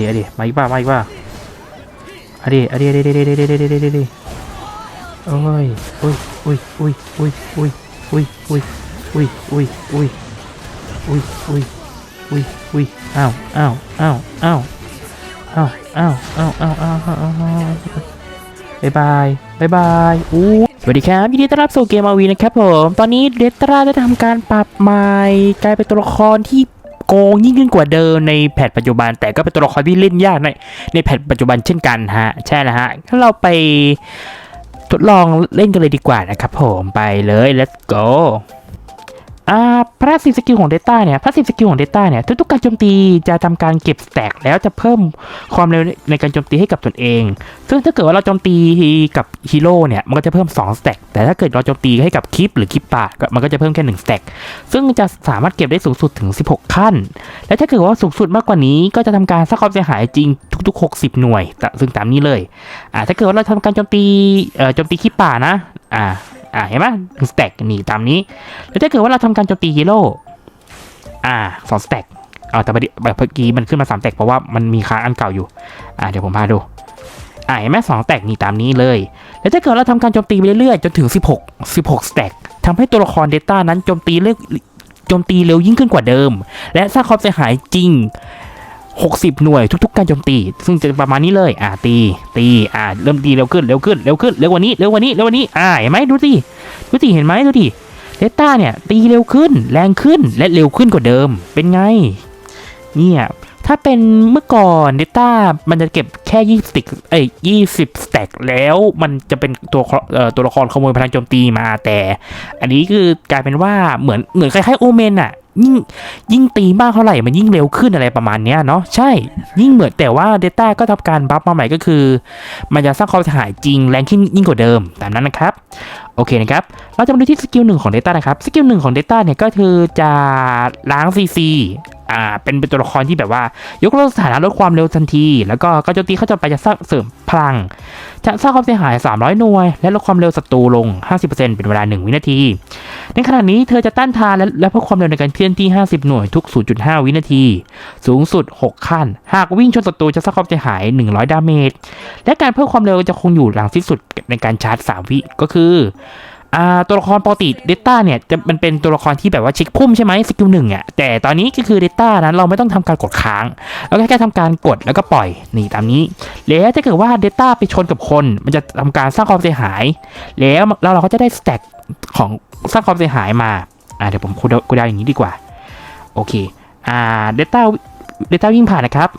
ดี๋ยวดิมาอีกป่ะมาอีกป่ะอดิอดิอดิอดิอดิอดิอดิอดิอดิโอ้ยโอ้ยโอ้ยโอ้ยโอ้ยโอ้ยโอ้ยโอ้ยโอ้ยโอ้ยโอ้ยโอ้ยโอ้ยโอ้ยโอ้ยอ้าวอ้าวอ้าวอ้าวอ้าวอ้าวอ้าวอ้าวอ้าวอ้าวอ้าวบายบายบายบายอู้สวัสดีครับ ยินดีต้อนรับสู่เกมอาวีนะครับผม ตอนนี้เดตราได้ทำการปรับใหม่ กลายเป็นตัวละครที่ โกงยิ่งขึ้นกว่าเดิมในแพทปัจจุบัน แต่ก็เป็นตัวละครที่เล่นยากในในแพทปัจจุบันเช่นกันฮะใช่แล้วฮะถ้าเราไปทดลองเล่นกันเลยดีกว่านะครับผมไปเลย let's go อ่าพาสซีฟสกิลของ Data เนี่ยพาสซีฟสกิลของ Data เนี่ยทุกๆการโจมตีจะทำการเก็บสแต็กแล้วจะเพิ่มความเร็วในการโจมตีให้กับตนเอง ซึ่งถ้าเกิดว่าเราโจมตีกับฮีโร่เนี่ยมันก็จะเพิ่ม2สแต็กแต่ถ้าเกิดเราโจมตีให้กับคลิปหรือคลิปป่ามันก็จะเพิ่มแค่1สแต็กซึ่งจะสามารถเก็บได้สูงสุดถึง 16 ขั้น และถ้าเกิดว่าสูงสุดมากกว่านี้ก็จะทำการสร้างความเสียหายจริงทุกๆ 60 หน่วยแต่ซึ่งตามนี้เลยอ่าถ้าเกิดว่าเราทำการโจมตีเอ่อโจมตีคลิปป่านะอ่า อ่าเห็นไหมหนึ่งสแต็กนี่ตามนี้ แล้วถ้าเกิดว่าเราทำการโจมตีฮีโร่อ่าสองสแต็กเอาแต่พอดีแบบเมื่อกี้มันขึ้นมาสามแต็กเพราะว่ามันมีค้างอันเก่าอยู่ อ่าเดี๋ยวผมพาดูอ่าเห็นไหมสองแต็กนี่ตามนี้เลย แล้วถ้าเกิดเราทำการโจมตีไปเรื่อยๆจนถึง 16 16สแต็กทำให้ตัวละคร Data นั้นโจมตีเร็วโจมตีเร็วยิ่งขึ้นกว่าเดิม และสร้างความเสียหายจริง 60 หน่วยทุก ๆ การโจมตี ซึ่งจะประมาณนี้เลย อ่าตี ตี อ่า เริ่มตีเร็วขึ้น เร็วขึ้น เร็วขึ้น เร็วกว่านี้ เร็วกว่านี้ เร็วกว่านี้ อ่า เห็นไหมดูสิดูสิเห็นไหมดูดิเดต้าเนี่ย ตีเร็วขึ้น แรงขึ้น และเร็วขึ้นกว่าเดิม เป็นไง เนี่ย ถ้าเป็นเมื่อก่อน Data มันจะเก็บแค่20สติกเอ้ย20สแต็กแล้ว มันจะเป็นตัวเอ่อตัวละครขโมยพลังโจมตีมาแต่ อันนี้คือกลายเป็นว่าเหมือนเหมือนคล้ายๆโอเมนอะ ยิ่งยิ่งตีมากเท่าไหร่มันยิ่งเร็วขึ้นอะไรประมาณนี้เนาะใช่ ยิ่งเหมือนแต่ว่า Data ก็ทำการบัฟมาใหม่ก็คือ มันจะสร้างความเสียหายจริงแรงขึ้นยิ่งกว่าเดิมตามนั้นนะครับโอเคนะครับ เราจะมาดูที่สกิลหนึ่งของ Data นะครับ สกิลหนึ่งของ Data เนี่ยก็คือจะล้าง CC อ่าเป็นเป็นตัวละครที่แบบว่า ยกเลิกสถานะลดความเร็วทันที แล้วก็การโจมตีเขาจะไปจะสร้างเสริมพลัง จะสร้างความเสียหาย 300 หน่วย และลดความเร็วศัตรูลง 50%เป็นเวลา 1 วินาที ในขณะนี้เธอจะต้านทานและและเพิ่มความเร็วในการเคลื่อนที่ 50 หน่วยทุก 0.5 วินาที สูงสุด 6 ขั้น หากวิ่งชนศัตรูจะสร้างความเสียหาย 100 ดาเมจและการเพิ่มความเร็วจะคงอยู่หลังสิ้นสุดในการชาร์จ 3 วิก็คือ อ่าตัวละครปกติ Data เนี่ยจะมันเป็นตัวละครที่แบบว่าเช็คพุ่มใช่ไหมสกิลหนึ่งอะแต่ตอนนี้ก็คือ Data นั้นเราไม่ต้องทำการกดค้างเราแค่แค่ทำการกดแล้วก็ปล่อยนี่ตามนี้ แล้วถ้าเกิดว่า Data ไปชนกับคน มันจะทำการสร้างความเสียหาย แล้วเราเราก็จะได้สแต็กของสร้างความเสียหายมาอ่าเดี๋ยวผมคูดาวอย่างนี้ดีกว่าโอเคอ่า Data Data วิ่งผ่านนะครับ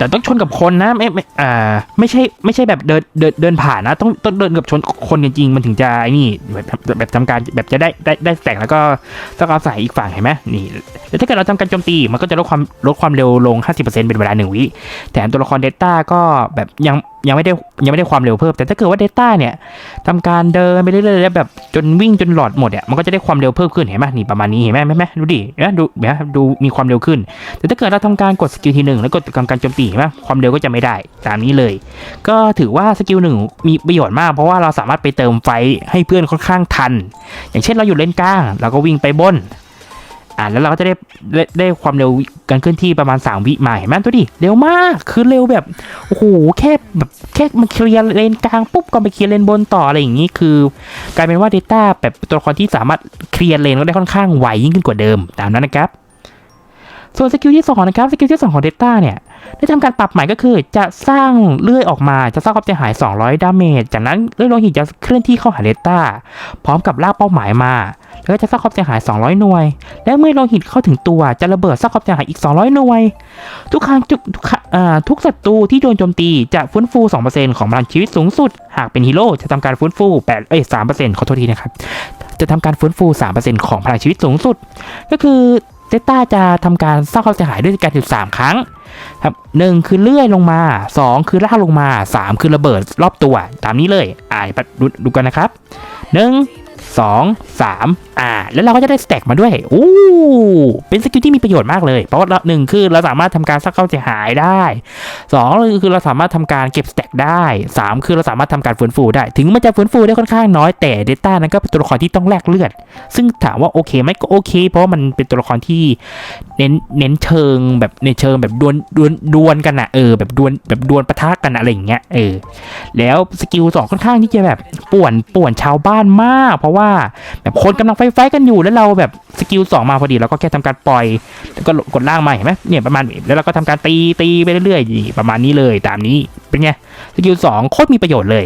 แต่ต้องชนกับคนนะไม่ไม่อ่าไม่ใช่ไม่ใช่แบบเดินเดินเดินผ่านนะ ต้องต้องเดินกับชนคนจริงๆมันถึงจะไอ้นี่แบบแบบทำการแบบจะได้ได้ได้แตกแล้วก็ต้องเอาใส่อีกฝั่งเห็นไหมนี่แล้วถ้าเกิดเราทำการโจมตีมันก็จะลดความลดความเร็วลง 50%เป็นเวลาหนึ่งวิแถมตัวละครเดต้าก็แบบยัง ยังไม่ได้ยังไม่ได้ความเร็วเพิ่ม แต่ถ้าเกิดว่า Data เนี่ยทำการเดินไปเรื่อยๆแล้วแบบจนวิ่งจนหลอดหมดเนี่ยมันก็จะได้ความเร็วเพิ่มขึ้นเห็นไหมนี่ประมาณนี้เห็นไหมเห็นไหมดูดิเนไหมดูเห็นไหมดูมีความเร็วขึ้น แต่ถ้าเกิดเราทำการกดสกิลทีหนึ่งแล้วกดทำการโจมตีเห็นไหมความเร็วก็จะไม่ได้ตามนี้เลย ก็ถือว่าสกิลหนึ่งมีประโยชน์มาก เพราะว่าเราสามารถไปเติมไฟให้เพื่อนค่อนข้างทัน อย่างเช่นเราอยู่เลนกลางเราก็วิ่งไปบน อ่าแล้วเราก็จะได้ได้ได้ความเร็วการเคลื่อนที่ประมาณ 3 วิมาเห็นไหมตัวดิเร็วมากคือเร็วแบบโอ้โหแค่แบบแค่มันเคลียร์เลนกลางปุ๊บก็ไปเคลียร์เลนบนต่ออะไรอย่างนี้คือกลายเป็นว่า Data แบบตัวละครที่สามารถเคลียร์เลนก็ได้ค่อนข้างไวยิ่งขึ้นกว่าเดิมตามนั้นนะครับส่วนสกิลที่2นะครับสกิลที่ 2 ของ Data เนี่ย ได้ทำการปรับใหม่ก็คือ จะสร้างเลื่อยออกมาจะสร้างความเสียหาย 200 ดาเมจจากนั้นเลื่อยโลหิตจะเคลื่อนที่เข้าหา Data พร้อมกับลากเป้าหมายมา แล้วก็จะสร้างความเสียหาย 200 หน่วย และเมื่อโลหิตเข้าถึงตัวจะระเบิดสร้างความเสียหายอีก 200 หน่วย ทุกครั้งทุกทุกศัตรูที่โดนโจมตีจะฟื้นฟู 2%ของพลังชีวิตสูงสุด หากเป็นฮีโร่จะทำการฟื้นฟู8เอ้ย3%ขอโทษทีนะครับ จะทำการฟื้นฟู 3%ของพลังชีวิตสูงสุด ก็คือเซต้าจะทำการสร้างความเสียหายด้วยการถึง3ครั้งครับหนึ่งคือเลื่อยลงมา 2 คือลากลงมา 3 คือระเบิดรอบตัว ตามนี้เลย อ่าดูดูกันนะครับห นึ่งสองสามอ่า แล้วเราก็จะได้สแต็กมาด้วยอู้เป็นสกิลที่มีประโยชน์มากเลย เพราะว่าหนึ่งคือเราสามารถทำการสร้างความเสียหายได้สองคือเราสามารถทำการเก็บสแต็กได้สามคือเราสามารถทำการฟื้นฟูได้ ถึงมันจะฟื้นฟูได้ค่อนข้างน้อยแต่ Data นั้นก็เป็นตัวละครที่ต้องแลกเลือด ซึ่งถามว่าโอเคไหมก็โอเค เพราะว่ามันเป็นตัวละครที่เน้นเน้นเชิงแบบในเชิงแบบดวลดวลดวลกันอะเออแบบดวลแบบดวลปะทะกันอะอะไรอย่างเงี้ยเออแล้วสกิลสองค่อนข้างที่จะแบบป่วนป่วนชาวบ้านมาก เพราะว่าแบบคนกำลังไฟไฟกันอยู่แล้วเราแบบสกิลสองมาพอดีเราก็แค่ทำการปล่อยแล้วก็กดล่างมาเห็นไหมเนี่ยประมาณแล้วเราก็ทำการตีตีไปเรื่อยๆประมาณนี้เลยตามนี้เป็นไงสกิลสองโคตรมีประโยชน์เลย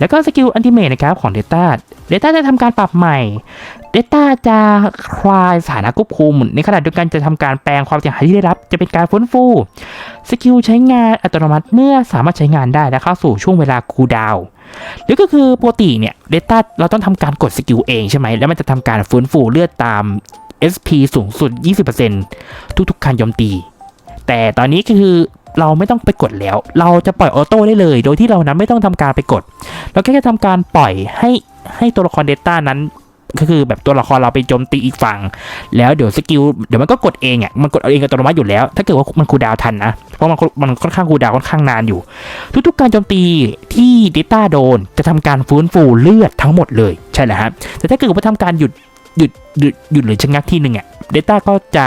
แล้วก็สกิลอันติเมทนะครับของ Data Data จะทำการปรับใหม่ Data จะคลายสถานะควบคุม ในขณะเดียวกันจะทำการแปลงความเสียหายที่ได้รับ จะเป็นการฟื้นฟูสกิลใช้งานอัตโนมัติเมื่อสามารถใช้งานได้และเข้าสู่ช่วงเวลาคูลดาวน์หรือก็คือปกติเนี่ย Data เราต้องทำการกดสกิลเองใช่ไหมแล้วมันจะทำการฟื้นฟูเลือดตาม SP สูงสุด 20%ทุกๆการโจมตี แต่ตอนนี้ก็คือ เราไม่ต้องไปกดแล้ว เราจะปล่อยออโต้ได้เลย โดยที่เรานั้นไม่ต้องทำการไปกด เราแค่จะทำการปล่อยให้ให้ตัวละคร Data นั้นก็คือแบบตัวละครเราไปโจมตีอีกฝั่ง แล้วเดี๋ยวสกิลเดี๋ยวมันก็กดเองอะมันกดเอาเองอัตโนมัติอยู่แล้ว ถ้าเกิดว่ามันคูดาวทันนะ เพราะมันมันค่อนข้างคูดาวค่อนข้างนานอยู่ ทุกๆการโจมตีที่ Data โดนจะทำการฟื้นฟูเลือดทั้งหมดเลยใช่แหละฮะแต่ถ้าเกิดว่าทำการหยุดหยุดหยุดหยุดหรือชะงักทีหนึ่งอะ Data ก็จะ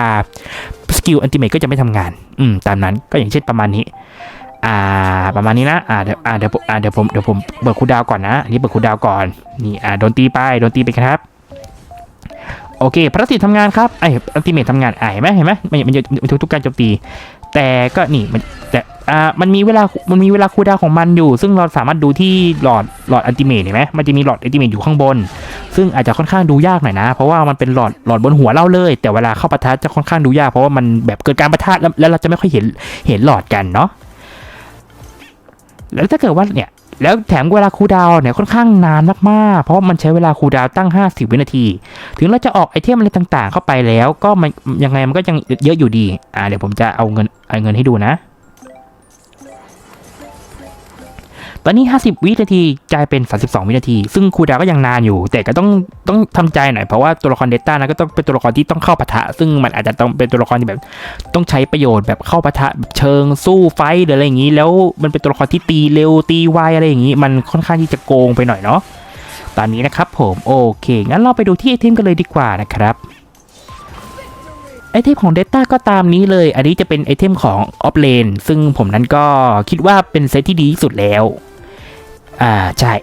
กิลอันติเมตก็จะไม่ทำงาน อืม ตามนั้นก็อย่างเช่นประมาณนี้ อ่า ประมาณนี้นะ อ่า เดี๋ยว อ่า เดี๋ยวผมอ่าเดี๋ยวผม เดี๋ยวผมเบิกคูดาวก่อนนะ อันนี้เบิกคูดาวก่อน นี่ อ่า โดนตีไป โดนตีไปครับ โอเค พระสิทธิ์ทำงานครับ ไอ้อันติเมตทำงานอ่าเห็นไหมเห็นไหมมันมันจะมันทุกทุกการโจมตี แต่ก็นี่มันแต่ อ่ามันมีเวลา มันมีเวลาคูลดาวของมันอยู่ ซึ่งเราสามารถดูที่หลอด หลอดอัลติเมทเห็นไหมมันจะมีหลอดอัลติเมทอยู่ข้างบน ซึ่งอาจจะค่อนข้างดูยากหน่อยนะ เพราะว่ามันเป็นหลอด หลอดบนหัวเราเลย แต่เวลาเข้าปะทะจะค่อนข้างดูยาก เพราะว่ามันแบบเกิดการปะทะแล้วแล้วเราจะไม่ค่อยเห็น เห็นหลอดกันเนาะ แล้วถ้าเกิดว่าเนี่ย แล้วแถมเวลาคูลดาวเนี่ยค่อนข้างนานมากๆ เพราะมันใช้เวลาคูลดาวตั้ง 50 วินาที ถึงเราจะออกไอเทมอะไรต่างๆ เข้าไปแล้ว ก็มันยังไงมันก็ยังเยอะอยู่ดี อ่า เดี๋ยวผมจะเอาเงินเอาเงินให้ดูนะ ตอนนี้ 50 วินาทีกลายเป็น 32 วินาที ซึ่งคูดาก็ยังนานอยู่ แต่ก็ต้องต้องทำใจหน่อยเพราะว่าตัวละครเดต้านะก็ต้องเป็นตัวละครที่ต้องเข้าปะทะ ซึ่งมันอาจจะต้องเป็นตัวละครที่แบบ ต้องใช้ประโยชน์แบบเข้าปะทะแบบเชิงสู้ไฟหรืออะไรอย่างนี้ แล้วมันเป็นตัวละครที่ตีเร็วตีไวอะไรอย่างนี้ มันค่อนข้างที่จะโกงไปหน่อยเนาะตอนนี้นะครับผมโอเค งั้นเราไปดูที่ไอเทมกันเลยดีกว่านะครับไอเทมของ Data ก็ตามนี้เลย อันนี้จะเป็นไอเทมของ Off Lane ซึ่งผมนั้นก็คิดว่าเป็นเซตที่ดีที่สุดแล้ว อ่าใช่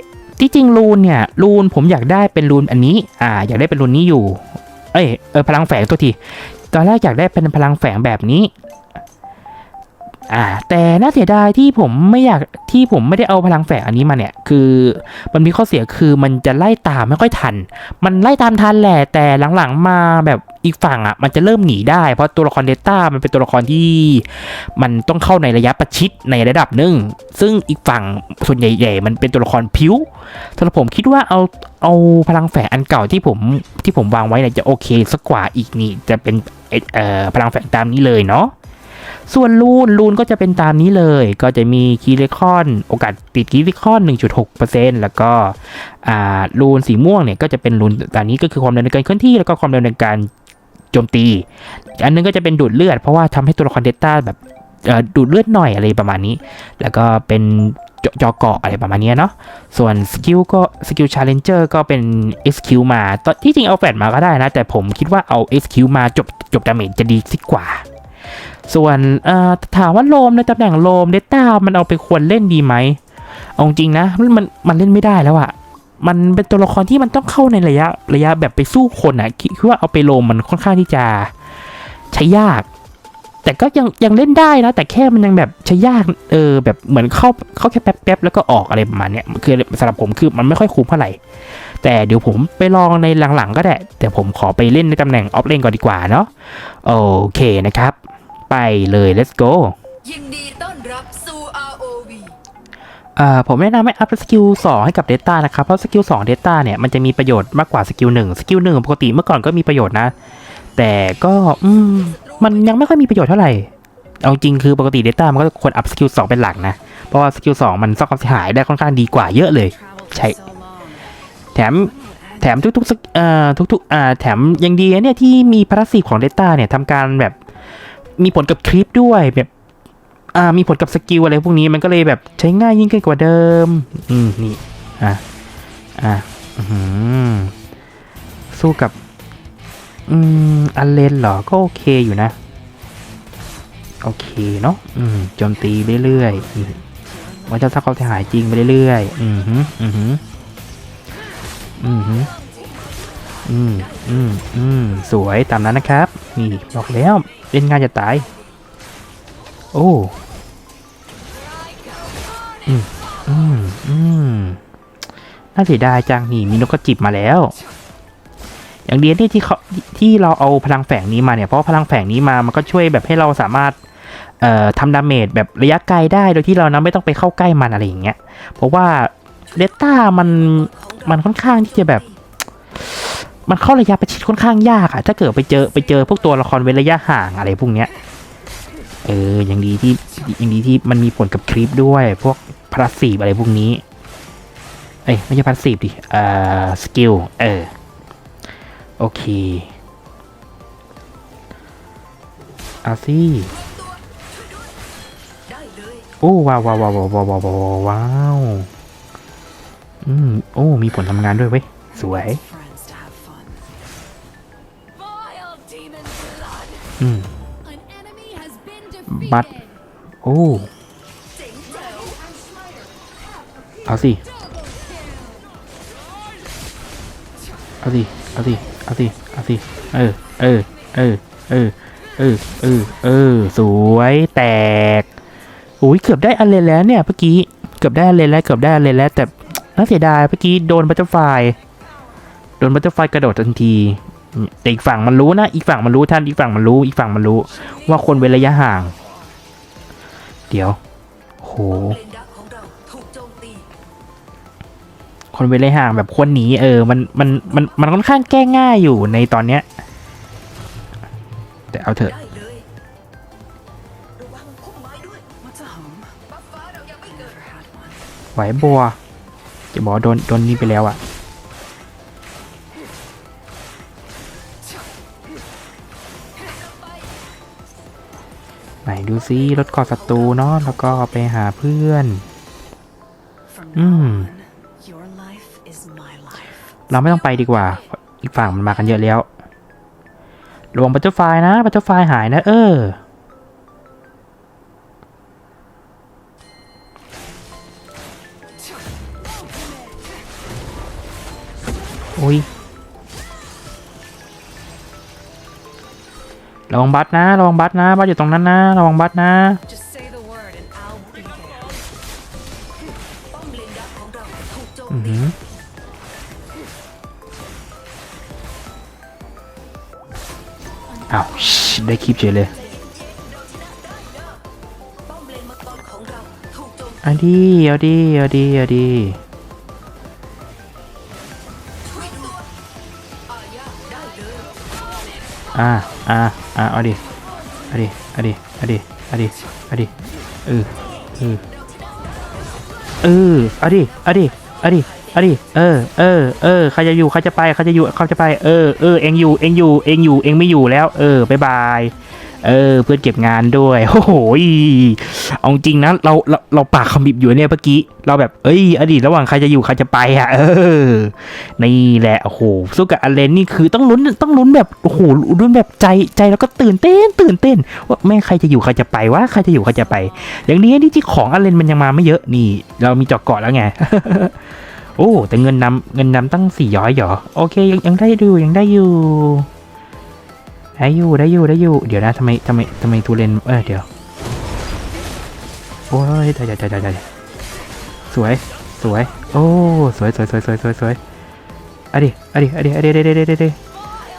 ที่จริงรูนเนี่ยรูนผมอยากได้เป็นรูนอันนี้อ่าอยากได้เป็นรูนนี้อยู่ เอ้ยเออพลังแฝงตัวทีตอนแรกอยากได้เป็นพลังแฝงแบบนี้ อ่าแต่น่าเสียดายที่ผมไม่อยากที่ผมไม่ได้เอาพลังแฝงอันนี้มาเนี่ย คือมันมีข้อเสียคือมันจะไล่ตามไม่ค่อยทัน มันไล่ตามทันแหละแต่หลังๆมาแบบอีกฝั่งอะมันจะเริ่มหนีได้เพราะตัวละครเดต้ามันเป็นตัวละครที่ มันต้องเข้าในระยะประชิดในระดับหนึ่งซึ่งอีกฝั่งส่วนใหญ่ ๆ มันเป็นตัวละครผิวสำหรับผมคิดว่าเอาเอาพลังแฝงอันเก่าที่ผมที่ผมวางไว้เนี่ยจะโอเคสักกว่าอีกนี่จะเป็นเอ่อเอ่อพลังแฝงตามนี้เลยเนาะ ส่วนลูนลูนก็จะเป็นตามนี้เลย ก็จะมีคีเลคอนโอกาสติดคีเลคอน 1.6%แล้วก็อ่าลูนสีม่วงเนี่ยก็จะเป็นลูนตามนี้ก็คือความเร็วในการเคลื่อนที่แล้วก็ความเร็วในการโจมตี อันนึงก็จะเป็นดูดเลือดเพราะว่าทำให้ตัวละครเดต้าแบบดูดเลือดหน่อยอะไรประมาณนี้ แล้วก็เป็นจจอเกาะอะไรประมาณนี้เนาะ ส่วนสกิลก็สกิลชาเลนเจอร์ก็เป็น SQ มาตอนที่จริงเอาแฟดมาก็ได้นะ แต่ผมคิดว่าเอา SQ มาจบจบดาเมจจะดีสิกว่า ส่วนถามว่าโลมในตำแหน่งโลมเดต้ามันเอาไปควรเล่นดีไหมเอาจริงนะมันมันเล่นไม่ได้แล้วอะมันเป็นตัวละครที่มันต้องเข้าในระยะระยะแบบไปสู้คนอะคิดคิดว่าเอาไปโลมมันค่อนข้างที่จะใช้ยาก แต่ก็ยังยังเล่นได้นะ แต่แค่มันยังแบบใช้ยากเออแบบเหมือนเข้าเข้าแค่แป๊บๆแล้วก็ออกอะไรประมาณเนี้ยคือสำหรับผมคือมันไม่ค่อยคุ้มเท่าไหร่แต่เดี๋ยวผมไปลองในหลังๆก็ได้ แต่ผมขอไปเล่นในตำแหน่งออฟเลนก่อนดีกว่าเนาะโอเคนะครับ ไปเลย let's go ยินดีต้อนรับสู่ ROV อ่าผมแนะนำให้อัพสกิล2ให้กับ Data นะครับ เพราะสกิล2 Data เนี่ย มันจะมีประโยชน์มากกว่าสกิล1สกิล1ปกติเมื่อก่อนก็มีประโยชน์นะ แต่ก็อืมมันยังไม่ค่อยมีประโยชน์เท่าไหร่ เอาจริงคือปกติ Data มันก็ควรอัพสกิล2เป็นหลักนะ เพราะว่าสกิล2มันซ่อมความเสียหายได้ค่อนข้างดีกว่าเยอะเลย Traveled for Chạy. so long. แถม One would แถมทุกๆสกเอ่อทุกๆอ่าแถมยังดีนะเนี่ยที่มีพาราสีของเดต้าเนี่ยทำการแบบ มีผลกับคลิปด้วยแบบอ่ามีผลกับสกิลอะไรพวกนี้มันก็เลยแบบใช้ง่ายยิ่งขึ้นกว่าเดิม อืมนี่อะอะอื้อหือสู้กับ อืมอันเลนเหรอ ก็โอเคอยู่นะ โอเคเนาะอืมโจมตีเรื่อยๆนี่มันจะสร้างความเสียหายจริงไปเรื่อยๆอืมฮึอืมฮึอืมฮึอืมอืมอืมสวยตามนั้นนะครับ นี่บอกแล้ว เล่นง่ายจะตาย โอ้อืมอืมอืมน่าเสียดายจังนี่มีนกกระจิบมาแล้ว อย่างเดียวที่ที่เขาที่เราเอาพลังแฝงนี้มาเนี่ยเพราะพลังแฝงนี้มามันก็ช่วยแบบให้เราสามารถเอ่อทำดาเมจแบบระยะไกลได้โดยที่เรานะไม่ต้องไปเข้าใกล้มันอะไรอย่างเงี้ย เพราะว่าเดต้ามันมันค่อนข้างที่จะแบบ มันเข้าระยะประชิดค่อนข้างยากอะถ้าเกิดไปเจอไปเจอพวกตัวละครเว้นระยะห่างอะไรพวกเนี้ยเอออย่างดีที่อย่างดีที่มันมีผลกับคลิปด้วย พวกพลัสซีฟอะไรพวกนี้ เอ้ยไม่ใช่พลัสซีฟดิเอ่อสกิลเออโอเคเอาสิได้เลยโอ้ว้าวว้าวว้าวว้าวว้าวว้าวว้าวอืมโอ้มีผลทำงานด้วยเว้ยสวย อืม บัตโอ้เจ๋งแจ๋วเอาสิ เอาสิ เอาสิ เอาสิ เอาสิ เออ เออ เออ เออ เออ เออ เออ สวยแตกอุ้ยเกือบได้อันเลนแล้วเนี่ยเมื่อกี้ เกือบได้อันเลนแล้ว เกือบได้อันเลนแล้วแต่น่าเสียดายเมื่อกี้โดนบัตเตอร์ไฟโดนบัตเตอร์ไฟกระโดดทันที แต่อีกฝั่งมันรู้นะ อีกฝั่งมันรู้ท่าน อีกฝั่งมันรู้ อีกฝั่งมันรู้ ว่าคนเว้นระยะห่าง เดี๋ยว โห คนเว้นระยะห่างแบบคนหนีเออ มัน มัน มัน มันค่อนข้างแก้ง่ายอยู่ในตอนเนี้ย แต่เอาเถอะไหวบัวจะบอกโดน โดนนี่ไปแล้วอะไดูซิรถกาะศัตรูเนาะแล้วก็ไปหาเพื่อน From Mm. now on, your life is my life. เราไม่ต้องไปดีกว่า อีกฝั่งมันมากันเยอะแล้วระวังบัตเตอร์ไฟนะบัตเตอร์ไฟหายนะ เออ อุ้ย ระวังบัตนะระวังบัตนะบัตอยู่ตรงนั้นนะระวังบัตนะอืออ้าวได้คลิปเฉยเลยเอาดีเอาดีเอาดีเอาดีอ่า อ่าอ่าอ่าเอาดิเอาดิเอาดิเอาดิเอาดิเอาดิเออเออเออเอาดิเอาดิเอาดิเอาดิเออเออเออใครจะอยู่ใครจะไปใครจะอยู่ใครจะไปเออเออเองอยู่เองอยู่เองอยู่เองไม่อยู่แล้ว เออบายบาย เออ เพื่อนเก็บงานด้วยโอ้โหเอาจริงนะเราเราเราปากคำบิบอยู่เนี่ยเมื่อกี้เราแบบเอ้ย อดีตระหว่างใครจะอยู่ใครจะไปอะเออนี่แหละโอ้โหสู้กับอเลนนี่คือต้องลุ้นต้องลุ้นแบบโอ้โหลุ้นแบบใจใจแล้วก็ตื่นเต้นตื่นเต้น ว่าแม่ใครจะอยู่ใครจะไปวะใครจะอยู่ใครจะไป อย่างนี้นี่ที่ของอเลนมันยังมาไม่เยอะนี่ เรามีจอกเกาะแล้วไงโอ้แต่เงินนำเงินนำตั้งสี่ย้อยเหรอโอเคยังยังได้อยู่ยังได้อยู่ ได้อยู่ได้อยู่ได้อยู่ เดี๋ยวนะทำไมทำไมทำไมทูเรนเออเดี๋ยว โอ้ยใจใจใจใจสวย สวย โอ้ สวยสวยสวยสวยสวยสวยอะดิอะดิอะดิอะดิอะดิอดิอด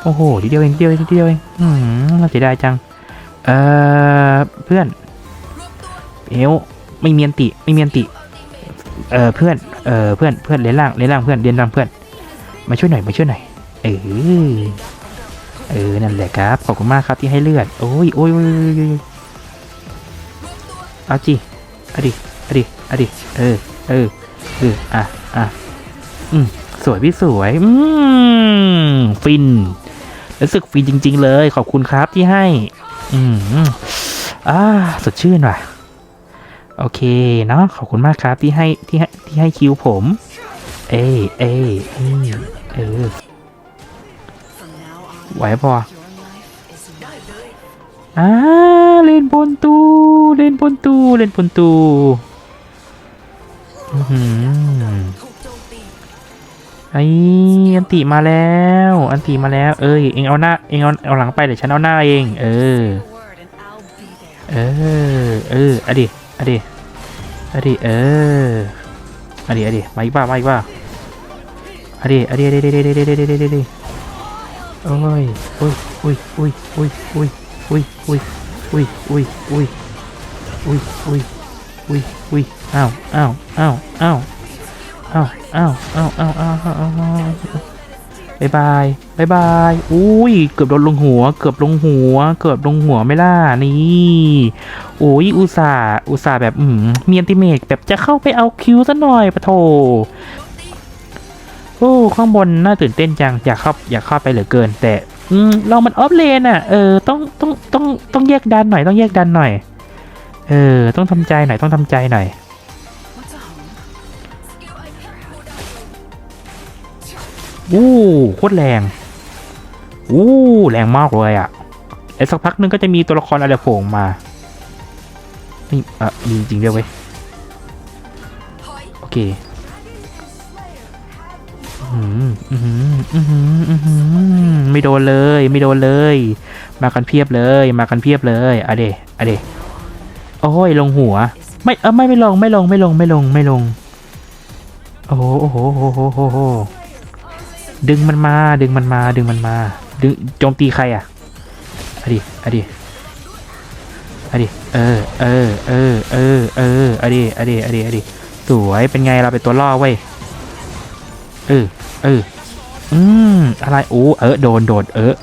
โอ้โหทีเดียวเองทีเดียวเองทีเดียวเองอืมเสียดายจัง เอ่อ เพื่อนเอวไม่เมียนติ ไม่เมียนติ เอ่อ เพื่อน เอ่อ เพื่อน เพื่อนเลนล่างเลนล่างเพื่อนเลนล่างเพื่อน มาช่วยหน่อย มาช่วยหน่อย เออ เออ นั่นแหละครับ ขอบคุณมากครับที่ให้เลือด โอ้ยโอ้ยโอ้ยโอ้ยเอาจิอะดิอะดิอะดิเออ เออ เออ อะอะอืมสวยพี่สวย อืม ฟิน รู้สึกฟินจริง ๆ เลย ขอบคุณครับที่ให้ อืมอ่าสดชื่นว่ะ โอเค เนาะขอบคุณมากครับที่ให้ที่ให้ที่ให้คิวผม เอ้เอ้เอเอ ไหวพออ่าเล่นบนตู้เล่นบนตู้เล่นบนตู้ไอ้อันติมาแล้ว อันติมาแล้ว เอ้ยเองเอาหน้าเองเอาเอาหลังไปเดี๋ยวฉันเอาหน้าเอง เออ เออ เอออดีอดีอดีเอออดีอดีมาอีกบ้ามาอีกบ้าอดีอดีอดีอดีอดีอดีอดี โอ้ยโอ้ยโอ้ยโอ้ยโอ้ยโอ้ยโอ้ยโอ้ยโอ้ยโอ้ยโอ้ยโอ้ยโอ้ยโอ้ยโอ้ยอ้าวอ้าวอ้าวอ้าวอ้าวอ้าวอ้าวอ้าวอ้าวอ้าวอ้าวบายบายบายบายอุ้ย เกือบโดนลงหัว เกือบลงหัว เกือบลงหัวไม่ล่ะนี่โอ้ยอุตส่าห์อุตส่าห์แบบอืมมีอันติเมตแบบจะเข้าไปเอาคิวซะหน่อยปะโถ โอ้ข้างบนน่าตื่นเต้นจังอยากเข้าอยากเข้าไปเหลือเกิน แต่ อืมเรามันออฟเลนอะเออต้องต้องต้องต้องแยกดันหน่อยต้องแยกดันหน่อยเออต้องทำใจหน่อยต้องทำใจหน่อยอู้โคตรแรงอู้แรงมากเลยอะไอ้สักพักนึงก็จะมีตัวละครอะไรโผล่มานี่อะมีจริงด้วยเว้ยถอยโอเค ไม่โดนเลย ไม่โดนเลย มากันเพียบเลย มากันเพียบเลยอะเดอะเดโอ้ยลงหัว ไม่เออไม่ไม่ลงไม่ลงไม่ลงไม่ลงไม่ลง โอ้โหโอ้โหโอ้โหโอ้โหดึงมันมา ดึงมันมา ดึงมันมา ดึงโจมตีใครอะอะดิอะดิอะดิเออเออเออเออเอออะดิอะดิอะดิอะดิสวยเป็นไงเราเป็นตัวล่อเว้ย เออ เออ อืม อะไร โอ้ เออ โดน โดน เออ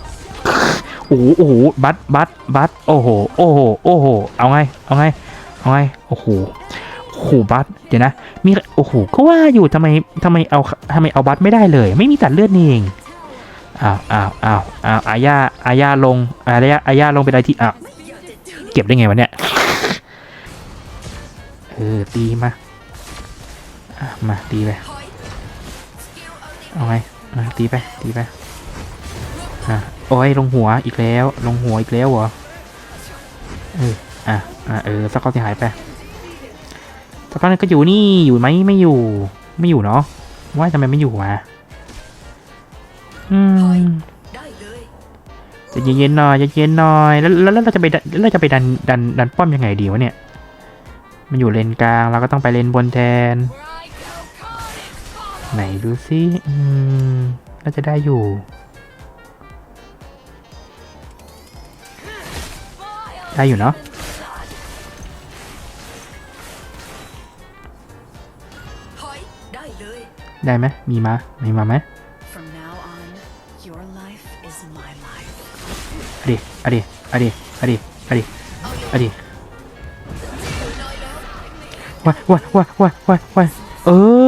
โอ้โหโอ้บัตบัตบัตโอ้โห โอ้โห โอ้โห เอาไง เอาไง เอาไง โอ้โหโอ้โหบัตเดี๋ยวนะ มี โอ้โห ก็ว่าอยู่ทำไมทำไมเอาทำไมเอาบัตไม่ได้เลย ไม่มีตัดเลือดนี่เองอ้าวอ้าวอ้าวอ้าวอาญาอาญาลงอาญาอาญาลงเป็นอะไรที่อ้าวเก็บได้ไงวะเนี่ยเออตีมา มาตีไปถอย เอาไงตีไปตีไปอะโอ้ยลงหัวอีกแล้ว ลงหัวอีกแล้วเหรอเอออะอะเออสักก้อนที่หายไปสักก้อนก็อยู่นี่อยู่ไหมไม่อยู่ ไม่อยู่เนาะว่าทำไมไม่อยู่วะอืมจะเย็นๆหน่อยจะเย็นหน่อยแล้วแล้วเราจะไปแล้วเราจะไปดันดันดันป้อมยังไงดีวะเนี่ย มันอยู่เลนกลางเราก็ต้องไปเลนบนแทน ไหนดูซิอืมน่าจะได้อยู่ ได้อยู่เนาะถอยได้เลยได้ไหมมีมา มีมาไหม From now on, your life is my life. อะดิอะดิอะดิอะดิอะดิอะดิว้ายว้ายว้ายว้ายว้ายว้ายเออส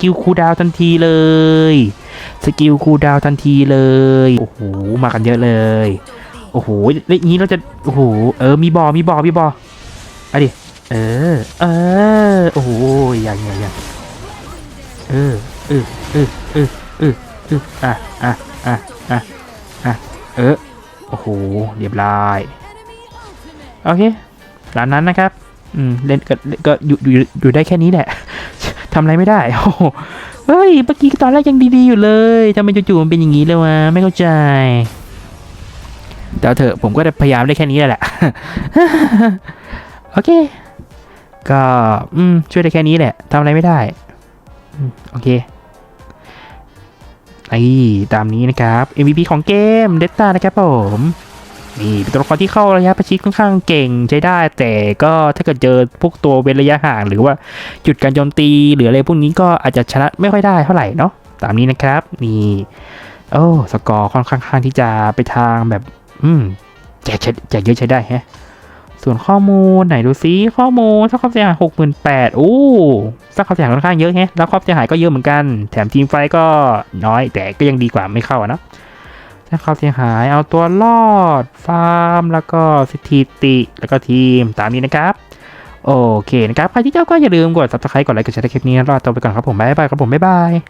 กิลคูดาวทันทีเลย สกิลคูดาวทันทีเลย โอ้โห มากันเยอะเลย โอ้โหแล้วนี้เราจะ โอ้โห เออ มีบอมีบอมีบออะดิ เออ เออ โอ้โหอย่างอย่างอย่างเออ เออ เออ เออ เออ เออ อะ อะ อะ อะ อะ เออ โอ้โห เรียบร้อย โอเคตามนั้นนะครับ อืม เล่นก็ก็อยู่อยู่อยู่ได้แค่นี้แหละ ทำอะไรไม่ได้โอ้โหเฮ้ยเมื่อกี้ตอนแรกยังดีๆอยู่เลยทำไมจู่ๆมันเป็นอย่างนี้เลยวะไม่เข้าใจเดี๋ยวเถอะผมก็จะพยายามได้แค่นี้แหละโอเค ก็อืมช่วยได้แค่นี้แหละทำอะไรไม่ได้โอเคไอ้ตามนี้นะครับ MVP ของเกมเดต้านะครับผม นี่เป็นตัวละครที่เข้าระยะประชิดค่อนข้างเก่งใช้ได้ แต่ก็ถ้าเกิดเจอพวกตัวเว้นระยะห่าง หรือว่าหยุดการโจมตีหรืออะไรพวกนี้ก็อาจจะชนะไม่ค่อยได้เท่าไหร่เนาะตามนี้นะครับนี่โอ้สกอร์ค่อนข้างที่จะไปทางแบบ อืมแจกใช้แจกเยอะใช้ได้แฮะส่วนข้อมูลไหนดูซิข้อมูลสร้างความเสียหายหกหมื่นแปดโอ้สร้างความเสียหายค่อนข้างเยอะแฮะแล้วความเสียหายก็เยอะเหมือนกัน แถมทีมไฟก็น้อยแต่ก็ยังดีกว่าไม่เข้าเนาะ สร้างความเสียหายเอาตัวรอด ฟาร์ม แล้วก็สถิติ แล้วก็ทีมตามนี้นะครับ โอเคนะครับ ใครที่ชอบก็อย่าลืมกด subscribe กดไลค์กดแชร์ในคลิปนี้รอดตัวไปก่อนครับผม บ๊ายบายครับผม บ๊ายบาย